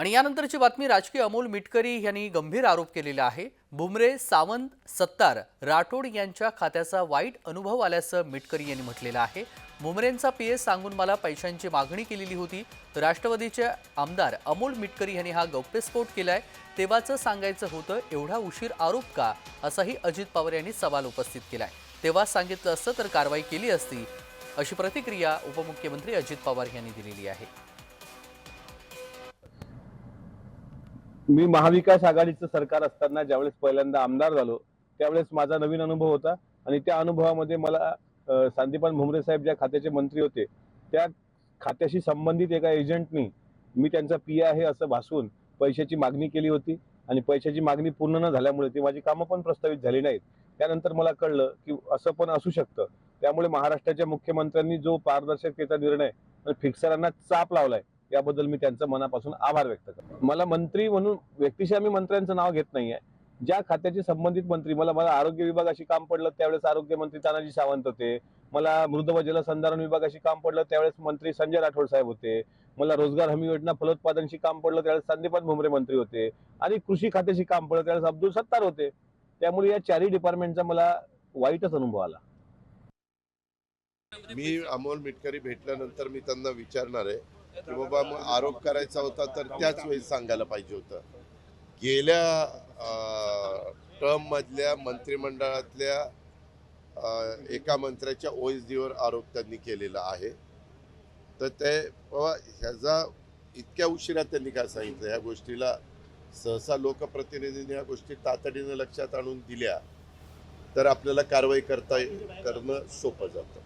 आणि यानंतरची बातमी राजकीय अमोल मिटकरी यांनी गंभीर आरोप केलेला आहे. बुमरे सावंत सत्तार राठोड यांच्या खात्याचा वाईट अनुभव आल्याचं मिटकरी यांनी म्हटलेलं आहे. बुमरेंचा पी एस सांगून मला पैशांची मागणी केलेली होती. राष्ट्रवादीचे आमदार अमोल मिटकरी यांनी हा गौप्यस्फोट केलाय. तेव्हाचं सांगायचं होतं एवढा उशीर आरोप का? असाही अजित पवार यांनी सवाल उपस्थित केलाय. तेव्हा सांगितलं असतं तर कारवाई केली असती. अशी प्रतिक्रिया उपमुख्यमंत्री अजित पवार यांनी दिलेली आहे. मी महाविकास आघाडीचं सरकार असताना ज्यावेळेस पहिल्यांदा आमदार झालो त्यावेळेस माझा नवीन अनुभव होता. आणि त्या अनुभवामध्ये मला सांदीपान भुमरे साहेब ज्या खात्याचे मंत्री होते त्या खात्याशी संबंधित एका एजंटनी मी त्यांचा पी आहे असं भासवून पैशाची मागणी केली होती. आणि पैशाची मागणी पूर्ण न झाल्यामुळे ती माझी कामं पण प्रस्तावित झाली नाहीत. त्यानंतर मला कळलं की असं पण असू शकतं. त्यामुळे महाराष्ट्राच्या मुख्यमंत्र्यांनी जो पारदर्शकतेचा निर्णय फिक्सरांना चाप लावलाय याबद्दल मी त्यांचं मनापासून आभार व्यक्त करतो. मला मंत्री म्हणून व्यक्तिशः मी मंत्र्यांचं नाव घेत नाहीये. ज्या खात्याचे संबंधित मंत्री मला मला आरोग्य विभागाशी काम पडलं त्यावेळेस आरोग्यमंत्री तानाजी सावंत होते. मला मृद व जलसंधारण विभागाशी काम पडलं त्यावेळेस मंत्री संजय राठोड साहेब होते. मला रोजगार हमी योजना फलोत्पादनशी काम पडलं त्यावेळेस संदीपान भुमरे मंत्री होते. आणि कृषी खात्याशी काम पडलं त्यावेळेस अब्दुल सत्तार होते. त्यामुळे या चारही डिपार्टमेंटचा मला वाईटच अनुभव आला. मी अमोल मिटकरी भेटल्यानंतर मी त्यांना विचारणार आहे की बाबा मग आरोप करायचा होता तर त्याच वेळी सांगायला पाहिजे होतं. गेल्या टर्म मधल्या मंत्रिमंडळातल्या एका मंत्र्याच्या ओएसडीवर आरोप त्यांनी केलेला आहे. तर ते बाबा ह्याचा इतक्या उशिरा त्यांनी काय सांगितलं? ह्या गोष्टीला सहसा लोकप्रतिनिधींनी या गोष्टी तातडीनं लक्षात आणून दिल्या तर आपल्याला कारवाई करता करणं सोपं जातं.